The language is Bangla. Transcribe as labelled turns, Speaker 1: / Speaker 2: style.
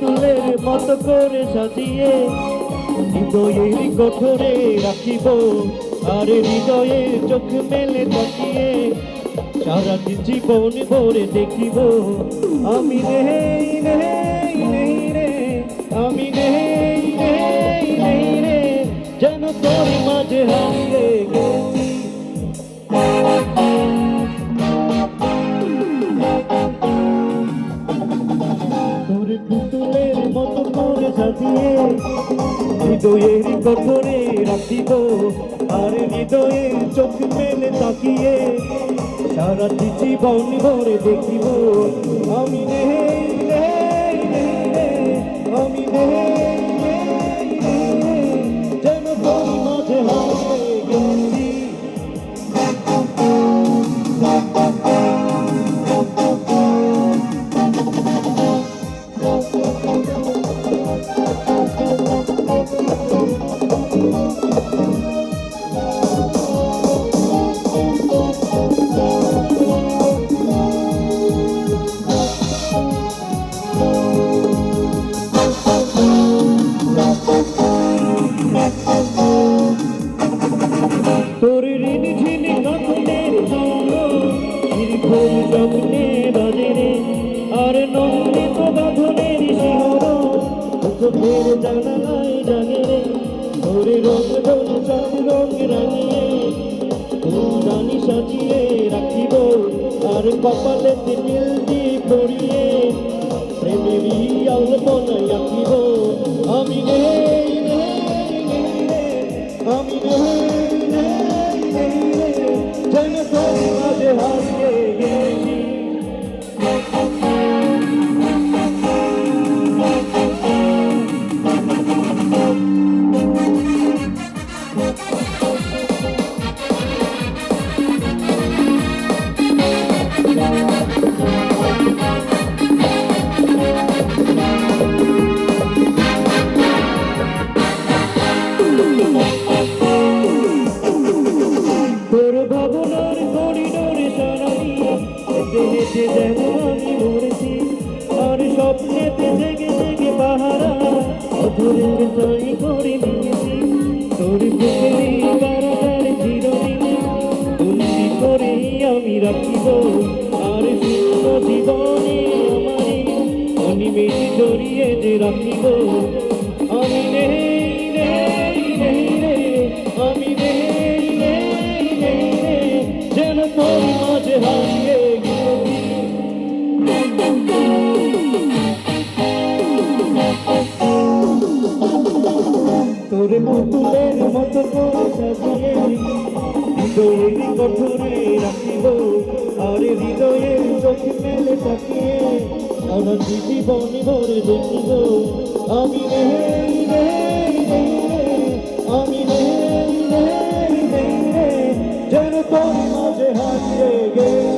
Speaker 1: তুলের মতো করে সাজিয়ে হৃদয়ের গঠরে রাখিব। আর হৃদয়ে চোখ মেলে তাকিয়ে সারাটি জীবন ভরে দেখিব। আমি নেই নেই নেই রে, আমি নেই নেই নেই যেন তোর মাঝে হারিয়ে গেছি। সাজিয়ে হৃদয়ের কঠোরে রাখিব। আর হৃদয়ে চোখ মেলে তাকিয়ে সারা জীবন ভরে দেখিব। আমি নেই আমি নেই। স্বপ্নে বাজে রে আর নন্দিত বাঁধনের শিহর চোখের জানালায় জাগে রে। তোর রং রং চাঁদ রং রাঙিয়ে। ফুলদানি সাজিয়ে রাখিব আর কপালে নীল দিয়ে পড়িয়ে প্রেমেরই আলপনায় রাখিব আমি নেই আমি নেই নেই নেই যেন তোর হেঁটে আমি মরেছি আর স্বপ্নেতে জেগে জেগে পাহারা, অধরে তাই করে নিয়েছি। তোর বুকেরই কারাগার চিরদিন বন্দি করে আমি রাখিব। আর শূন্য জীবনে আমারই অনিমেষ জড়িয়ে যে রাখিব। আমি নেই আমি নেই নেই নেই যেন তোর মাঝে হারিয়ে হৃদয়ের কঠোরে রাখিব, আর হৃদয়ের চোখ মেলে তাকিয়ে আমার জীবনী ভরে দেখিব আমি নেই আমি নেই, যেন তোর মাঝে হারিয়ে গেল।